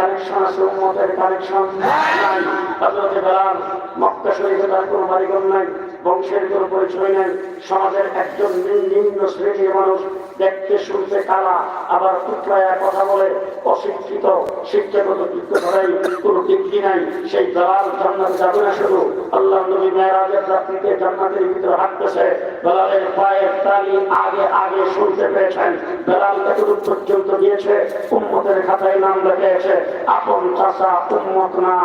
Connection আছে উম্মতের connection নাই হযরত বেলাল মক্কা শরীফে তার কোনো বাড়িঘর নাই, বংশের কোনো পরিচয় নাই। সমাজের একজন নিম্ন শ্রেণির মানুষ দেখতে, শুনতে কালা আবার উৎরায়া কথা বলে, অশিক্ষিত, শিক্ষাগত যোগ্যতা নাই, কোনো ডিগ্রি নাই। সেই বেলাল জান্নাত যাবে না শুধু। আল্লাহ নবী মেয়েরাজের রাত্রিতে জান্নাতের ভিতরে হাঁটতেছে। বেলালের পায়ের তালি আগে আগে শুনতে পেয়েছেন। বেলাল এতটুকু পর্যন্ত গিয়েছে, উম্মতের খাতায় নাম লেখেছে আপন চাষা উম্মত না।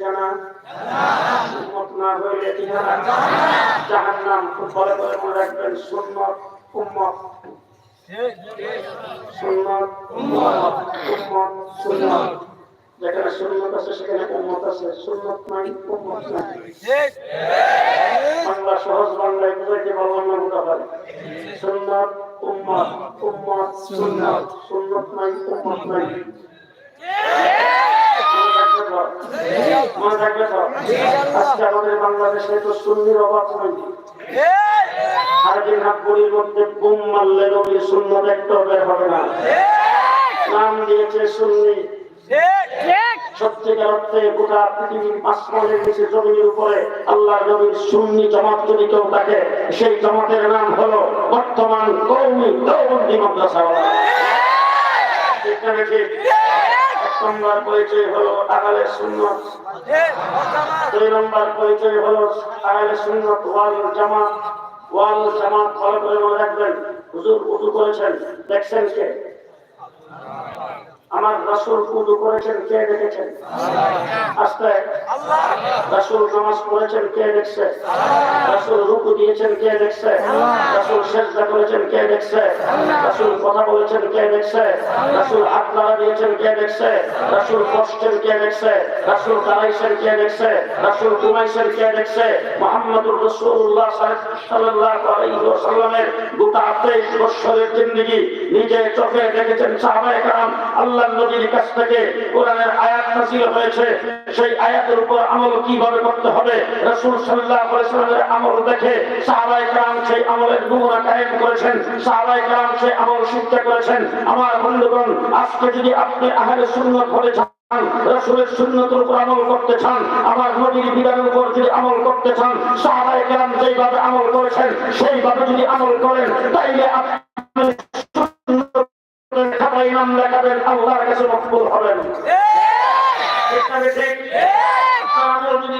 জানা? না মনে রাখবেন, সুন্নত যেখানে সুন্নত আছে, সেখানে উম্মত আছে। সুন্নত নাই, উম্মত নাই। বাংলা সহজ বাংলায় বুঝাইতে পারলাম না পারে সুন্নত উম্মত উম্মত সুন্নত সুন্নত নাই, উম্মত নাই। মনে থাকবে তো? আজকে আমাদের বাংলাদেশে তো সুন্নির অভাব নেই সারাদিন নাগপুরের মধ্যে বুম মারলে নবীর শূন্য দেখতে বের হবে না। নাম দিয়েছে সুন্নি। সত্যিকার অর্থে গোটা পৃথিবীর আল্লাহ নবীর সুন্নি জমাত যদি কেউ থাকে, সেই জমাতের নাম হলো বর্তমান পরিচয় হলো আগালের সুন্নত। দুই নম্বর পরিচয় হলো আগালের সুন্নত ওয়াল জামাত। ওয়াল জামাত ভালো করে রাখবেন। হুজুর উদু করেছেন, দেখছেন কে? আমার রাসূল উদু করেছেন কে দেখেছেন আস্তে রাসূল নামাজ পড়েছেন কে দেখছে রাসূল রুকু দিয়েছেন কে দেখছে রাসূল সেজদা করেছেন কে দেখছে রাসূল কথা বলেছেন কে দেখছে রাসূল হাত নাড়া দিয়েছেন কে দেখছে রাসূল বসছেন কে দেখছে রাসূল দাঁড়াইছেন কে দেখছে রাসূল ঘুমাইছেন কে দেখছে মুহাম্মদুর রাসূলুল্লাহ সাল্লাল্লাহু আলাইহি ওয়াসাল্লামের গোটা 23 বছরের জিন্দেগি নিজে চোখে দেখেছেন সাহাবায়ে کرام আল্লাহর নবীর কাছ থেকে কোরআনের আয়াত নাযিল হয়েছে সেই আয়াতের উপর আমল কিভাবে করতে হবে রাসূল সাল্লাল্লাহু আলাইহি ওয়াসাল্লামের আমল দেখে সাহাবায়ে کرام সেই আমলের নমুনা কায়েম করেছেন সাহাবায়ে کرام সেই আমল শিক্ষা করেছেন আমার বন্ধুগণ আজকে যদি আপনি আহলে সুন্নাত হতে চান রাসূলের সুন্নতের উপর আমল করতে চান আমার নবীর বিধানের উপর যদি আমল করতে চান সাহাবায়ে کرام যেইভাবে আমল করেছেন সেইভাবে যদি আমল করেন তাইলে আপনি সুন্নতের দেখাবেন আল্লাহর কাছে মকবুল হবেন ঠিক না ঠিক? আমল যদি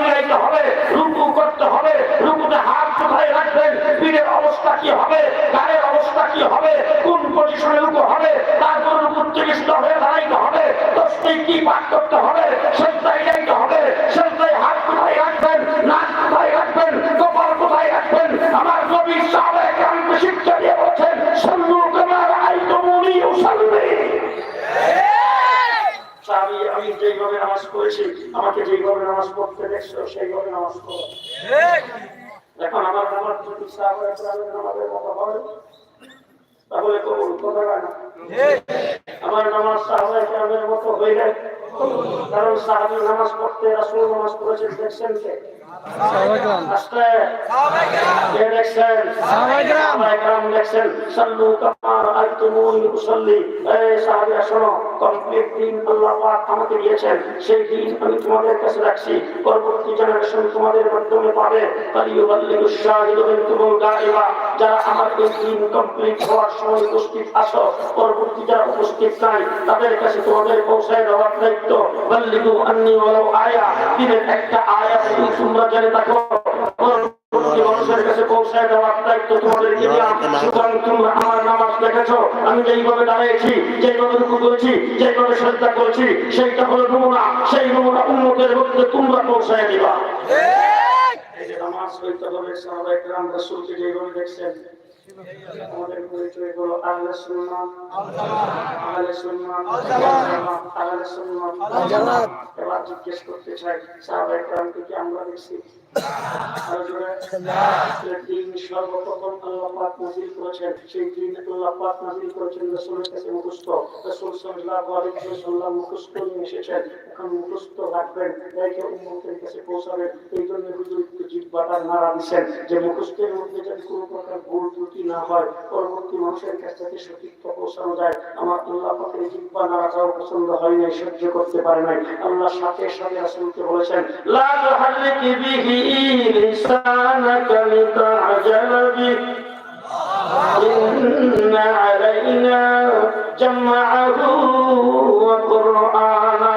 মিলাইতে হবে, রুকু করতে হবে, রুকুতে হাত কোথায় রাখবেন পীরের অবস্থা কি হবে, গায়ের অবস্থা কি হবে, কোন পজিশনে রুকু হবে, তারপর রুকু থেকে হয়ে দাঁড়াইতে হবে তো কি পাঠ করতে হবে, সেজদায় যাইতে হবে, সেজদায় হাত কোথায় রাখবেন নামাজ পড়েছি আমাকে যেভাবে নামাজ পড়তে দেখছ সেইভাবে নামাজ পড়ো। এখন আমার নামাজ যদি নামাজের মতো হয় তাহলে কবুল হয় না। আমার নামাজ কেরামের মতো যায়। কারণ সাহাবি নামাজ পড়তে রাসুল নামাজ পড়েছেন দেখছেন কে? আমাকে দিয়েছেন সেই দিন আমি তোমাদের কাছে রাখছি পরবর্তী জেনারেশন তোমাদের মাধ্যমে পাবে ফালিয়ুবাল্লিগু শাহিদু মিনকুমুল গায়বা যারা আমার এই দিন কমপ্লিট হওয়ার সময় উপস্থিত আসো পরবর্তী যারা উপস্থিত নাই তাদের কাছে তোমাদের পৌঁছায় দেওয়ার দায়িত্ব বাল্লিগু আন্নি ওয়ালাউ আয়া দিনের একটা আয়াত তোমরা জেনে দেখো মানুষের কাছে পৌঁছায় দেওয়ার দায়িত্ব তোমাদেরকে দিলাম সুতরাং তোমরা আমার নামাজ দেখেছ আমি যেইভাবে দাঁড়িয়েছি যেইভাবে রুকু করেছি যেইভাবে শ্রদ্ধা করেছি সেইটা হলো নমুনা। সেই নমুনা উন্মতের মধ্যে তোমরা পৌঁছায় দিবা। এই নামাজ হবে রাসূলকে যেইভাবে দেখছেন আমাদের পরিচয় হলো আহলে সুন্নাত আহলে সুন্নাত আহলে সুন্নাত এবার জিজ্ঞেস করতে চাই সাহাবায়ে কেরামকে কি আমরা দেখছি যে মুখস্থের মধ্যে যদি কোনো প্রকার ভুল ত্রুটি না হয় পরবর্তী মানুষের কাছ থেকে সঠিকটা পৌঁছানো যায় আমার আল্লাহ পাকের জিহ্বা নাড়াটাও পছন্দ হয় নাই সহ্য করতে পারে নাই আল্লাহ সাথে সাথে রাসূলকে বলেছেন لسانك لتعجل به إن علينا جمعه وقرآنا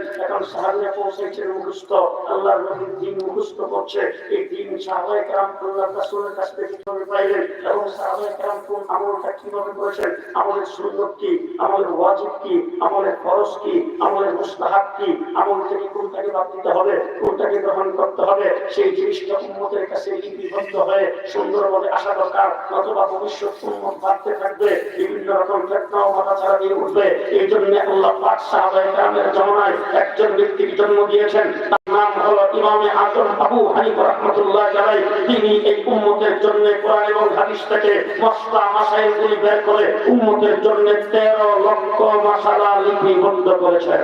এখন সাহাবিরা পৌঁছেছেন মুখস্থ। আল্লাহর নবীর দিন মুখস্থ করছে। এই দিন সাহাবায়ে কেরাম আল্লাহ রাসূলের কাছ থেকে কীভাবে পাইলেন এবং সাহাবায়ে কেরাম কোন আমলটা কীভাবে করেছেন? আমলের সুন্নত কি? আমলের ওয়াজিব কি? আমলের ফরজ কি? আমলের মুস্তাহাব কি? আমল থেকে কোনটাকে বাদ দিতে হবে? কোনটাকে গ্রহণ করতে হবে? সেই জিনিসটা উম্মতের কাছে লিপিবদ্ধ হয়ে সুন্দরভাবে আসা দরকার। অথবা ভবিষ্যৎ উম্মত বাড়তে থাকবে। বিভিন্ন রকম ফেতনা ও মাথা ছাড়া দিয়ে উঠবে। এই জন্য আল্লাহ পাক সাহাবায়ে কেরামের জমানায় একজন ব্যক্তির জন্ম দিয়েছেন। তার নাম হলো ইমামে আজম আবু হানিফা রাহমাতুল্লাহ আলাইহি। তিনি এই উম্মতের জন্য কোরআন এবং হাদিস থেকে মশলা মাসাইলগুলি বের করে উম্মতের জন্য 13 লক্ষ মাসালা লিপিবদ্ধ করেছেন।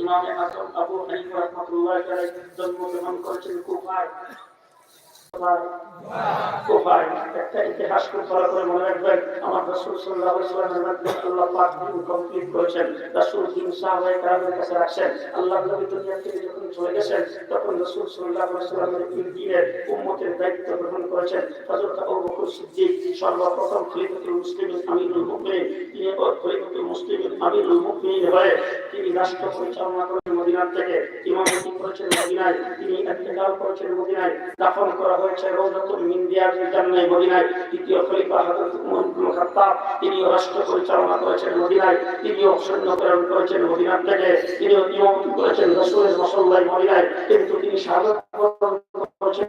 ইমামে আজম আবু হানিফা রাহমাতুল্লাহ আলাইহি জন্মগ্রহণ করেছেন কুফায় সর্বপ্রথম তিনি রাষ্ট্র পরিচালনা করেন মদিনার থেকে ইমামতি করেছেন মদিনায়, তিনি ইন্তেকাল করেছেন মদিনায়, দাফন করা হয়েছে রওজাতুল মিন জান্নাই মদিনায়। দ্বিতীয় খলিফা হযরত উমর ইবনে খাত্তাব, তিনিও রাষ্ট্র পরিচালনা করেছেন মদিনায়, তিনিও সৈন্য প্রেরণ করেছেন মদিনার থেকে, তিনিও ইমামতি করেছেন রাসূলের মসল্লায় মদিনায়। কিন্তু তিনি শাহাদাত করেছেন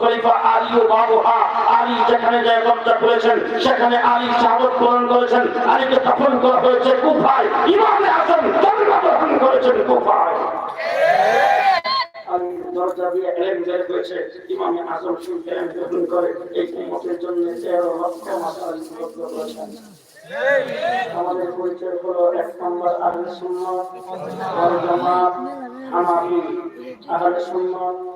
খলিফা আলী ও বাবুহা আলী যেখানে যায় দরজা খুলেছেন সেখানে আলী শাহাদত গ্রহণ করেছেন। আলীকে দাফন করা হয়েছে কুফায়। ইমামে করেছেন কুফায়। আজম শুন গ্রহণ করেছেন আমাদের পরিচয় হলো এক নম্বর আহলে সুন্নাত ওয়াল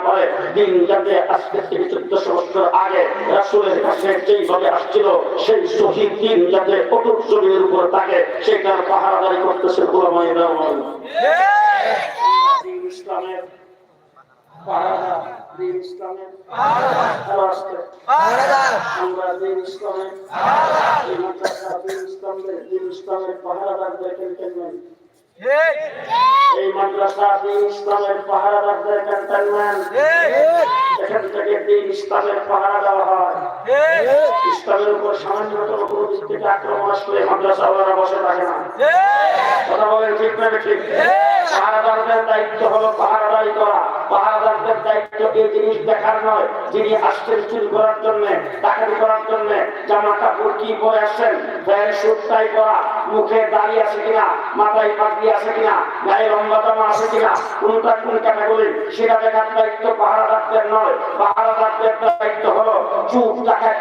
পারে দিন যাতে আজকে থেকে চোদ্দশো বছর আগে রাসুলের কাছে যেইভাবে আসছিল, সেই শহীদ দিন যাতে অটুট জমির উপর থাকে সেটার পাহারাদারি করতেছে গোলামাই রহমান ইসলামের পাহারাদার এই মাদ্রাসা দিন ইসলামের ইসলামের পাহারাদারদের ক্যান্টনমেন্ট এখান থেকে ইসলামের পাহারা দেওয়া হয়, ইসলামের উপর সামান্যতম থেকে আক্রমণ আসলে মাদ্রাসা ওরা বসে থাকে না। করা। পাহারাদারদের দায়িত্ব এই জিনিস দেখার যিনি আসছেন চুরি করার জন্য, ডাকাতি করার জন্য, জামা কাপড় কি পরে আসছেন প্যান্ট শুট টাই করা মুখে দাড়ি আছে কিনা, মাথায় পাগড়ি আছে কিনা, গায়ে লম্বা আছে কিনা, কোনটা কোন ক্যাটাগরি সেটা দেখার দায়িত্ব রাখতে নয়। পাহারা রাখতে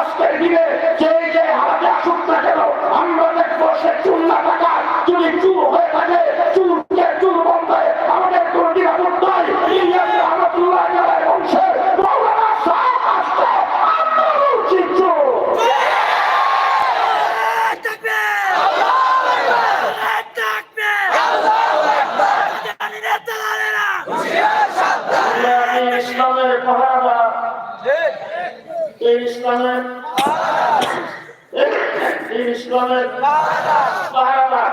আজকের দিনে যে যে হাজার আসুক না কেন আমরা দেখব সে চুল না থাকা যদি চুর হয়ে থাকে চুরকে চুর বন্ধে আমাদের কোন নিরাপদ নয় ইলিয়াস রহমতুল্লাহ আলাইহির বংশের মাওলানা সাহেব আসছে আপনার উচিত চুর আমরা এই ইসলামের পাহারাদার এই ইসলামের এই ইসলামের পাহারাদার